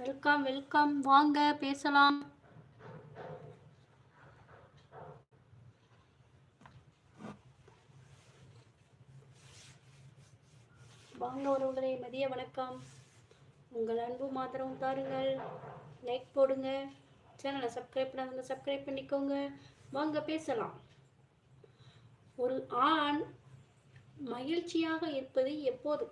Welcome welcome வாங்க பேசலாம். வாங்க உறவுகளே மதிய வணக்கம். உங்கள் அன்பு மாத்திரம் தாருங்கள். லைக் போடுங்க. சேனலை சப்ஸ்கிரைப் பண்ணாதவங்க சப்ஸ்கிரைப் பண்ணிக்கோங்க. வாங்க பேசலாம். ஒரு ஆண் மகிழ்ச்சியாக இருப்பது எப்போது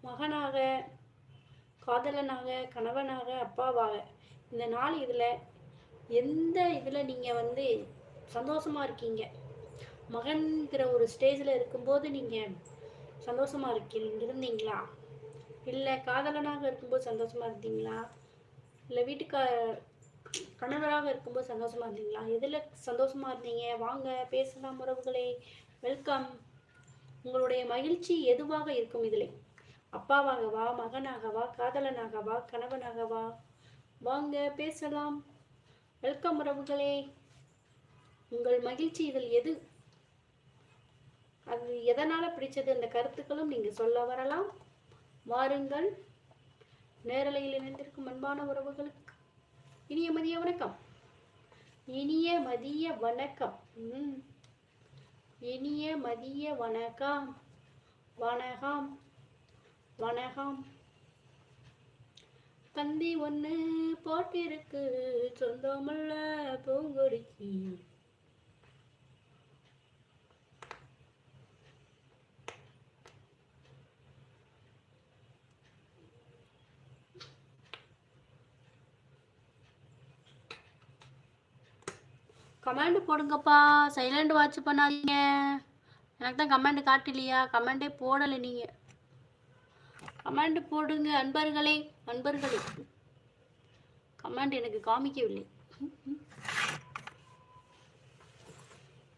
மகனாக காதலனாக கணவனாக அப்பாவாக இந்த நாள் இதில் எந்த இதில் நீங்கள் வந்து சந்தோஷமாக இருக்கீங்க? மகன்கிற ஒரு ஸ்டேஜில் இருக்கும்போது நீங்கள் சந்தோஷமாக இருக்கீங்க இருந்தீங்களா? இல்லை காதலனாக இருக்கும்போது சந்தோஷமாக இருந்தீங்களா? இல்லை வீட்டுக்கா கணவராக இருக்கும்போது சந்தோஷமாக இருந்தீங்களா? எதில் சந்தோஷமாக இருந்தீங்க? வாங்க பேசலாம் உறவுகளே வெல்கம் உங்களுடைய மகிழ்ச்சி எதுவாக இருக்கும் இதில்? அப்பாவாகவா மகனாகவா காதலனாகவா கணவனாகவா? வாங்க பேசலாம். வெல்கம் உறவுகளே. உங்கள் மகிழ்ச்சி இதில் எது? அது எதனால் பிடிச்சது? அந்த கருத்துக்களும் நீங்கள் சொல்ல வரலாம். வாருங்கள். நேரலையில் இணைந்திருக்கும் அன்பான உறவுகளுக்கு இனிய மதிய வணக்கம். இனிய மதிய வணக்கம். ம். இனிய மதிய வணக்கம். வணக்கம். வணக்கம். பந்தி ஒன்று போட்டிருக்கு சொந்தமுள்ள பூங்கொடிக்கு. கமெண்ட் போடுங்கப்பா. சைலண்ட் வாட்ச் பண்ணாதீங்க. எனக்கு தான் கமெண்ட் காட்டலையா? கமெண்டே போடலை நீங்கள் கமெண்ட் போடுங்க அன்பர்களே அன்பர்களே. கமெண்ட் எனக்கு காமிக்கவில்லை.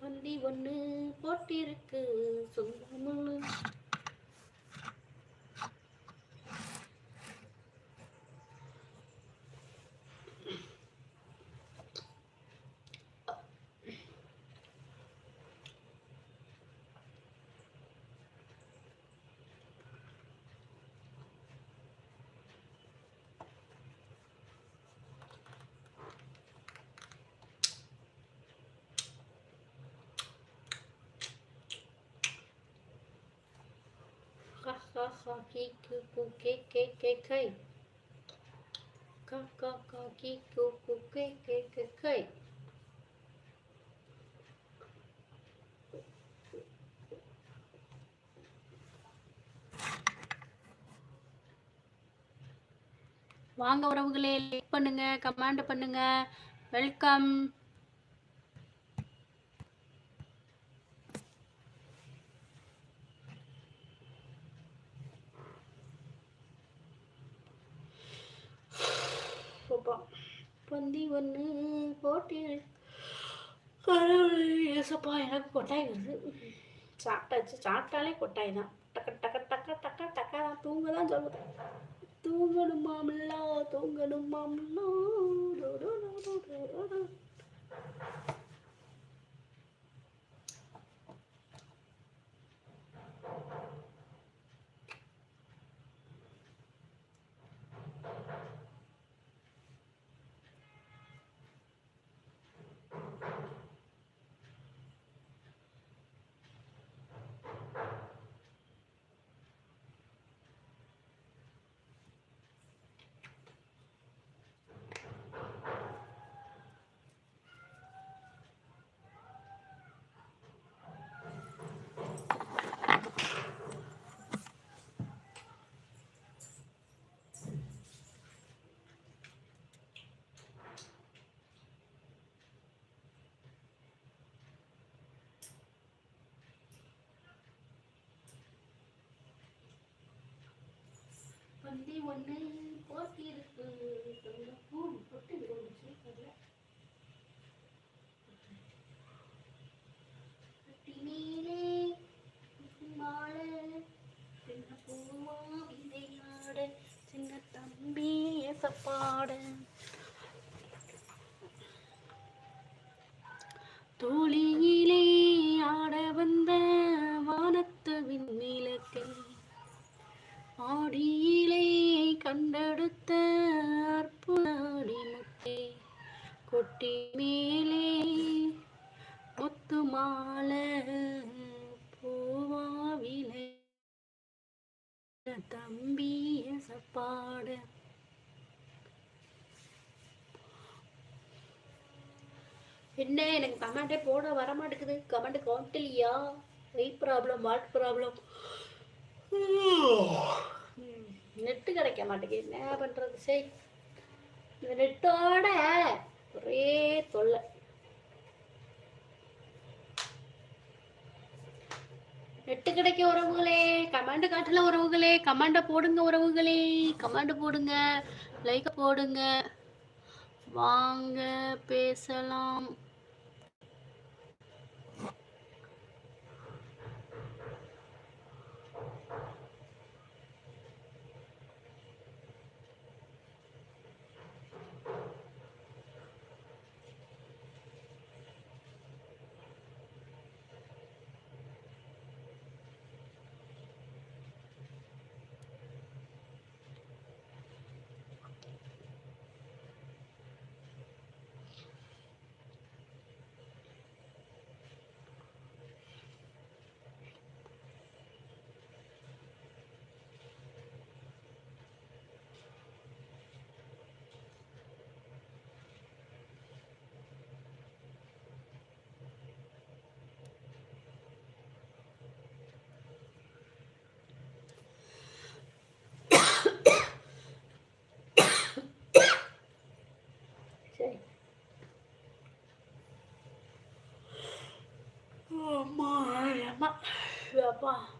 வண்டி ஒன்று போட்டிருக்கு சொந்தமுள்ள ki ku ku ke ke ke kai Ka ka ka ki ku ku ke ke ke kai வாங்க உறவுகளே லைக் பண்ணுங்க கமெண்ட் பண்ணுங்க வெல்கம் பந்தி ஒன்று போட்டி ஏசப்பா எனக்கு கொட்டாய் வருது. சாப்பிட்டாச்சு. சாப்பிட்டாலே கொட்டாய் தான். டக்க டக்க டக்க டக்க டக்க தான் தூங்க தான் சொல்லுவேன். தூங்கணும் மாமல்லா வந்து ஒன்று போட்டி இருக்கு. பூ பொட்டு விழுந்துச்சு. மேலே மாலை சின்ன பூவா விளையாட சின்ன தம்பி எசப்பாட தோழியிலே ஆட வந்த என்ன எனக்கு கமெண்டே போட வர மாட்டேங்குது comment கவுண்டலியா wait problem what problem net கிடைக்க மாட்டேங்குது. என்ன பண்ணுறது சரி. இந்த நெட்டோட ஒரே தொல்லை. நெட்டு கிடைக்க உறவுகளே. கமெண்ட் காட்டல உறவுகளே. கமெண்ட போடுங்க உறவுகளே. கமெண்ட் போடுங்க. லைக் போடுங்க. வாங்க பேசலாம். 学霸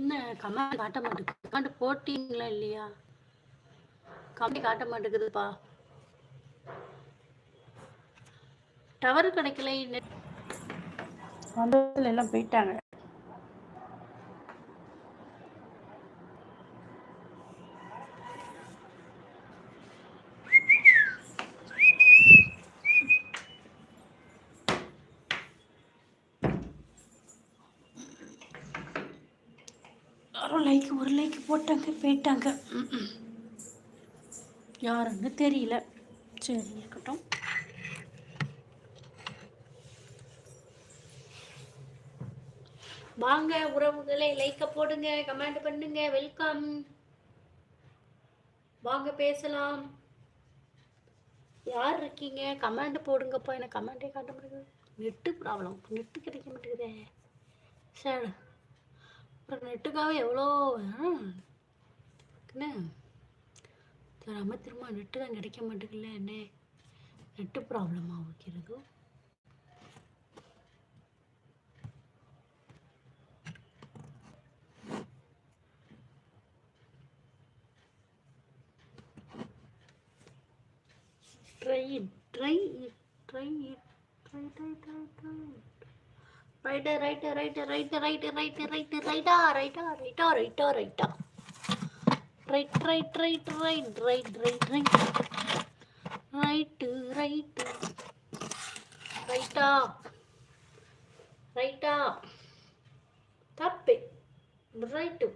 என்ன கமெண்ட் காட்ட மாட்டேங்குது? கமெண்ட் போட்டீங்களா இல்லையா? கமெண்ட் காட்ட மாட்டேங்குதுப்பா. டவர் கிடைக்கல நெட் வந்ததுல எல்லாம் போயிட்டாங்க. எல்லாரும் லைக் ஒரு லைக் போட்டாங்க போயிட்டாங்க யாருன்னு தெரியல. சரி இருக்கட்டும். வாங்க உறவுகளை லைக்க போடுங்க கமெண்ட் பண்ணுங்க வெல்கம். வாங்க பேசலாம். யார் இருக்கீங்க? கமெண்ட் போடுங்கப்பா எனக்கு கமெண்டே காட்ட மாட்டேங்குது நெட்டு ப்ராப்ளம் நெட்டு கிடைக்க மாட்டேங்குதே. சார். அப்புறம் நெட்டுக்காக எவ்வளோ என்ன? தராம திரும்ப நெட்டு தான் கிடைக்க மாட்டேங்குதுல்ல என்ன? நெட்டு ப்ராப்ளமாக வைக்கிறது try try try try try try try right right right right right right right ரைட்டா ரைட்டா ரைட்டா ரைட்டா ரைட்டா right right right right right right right right right ரைட்டா ரைட்டா தப்பு ரைட்டு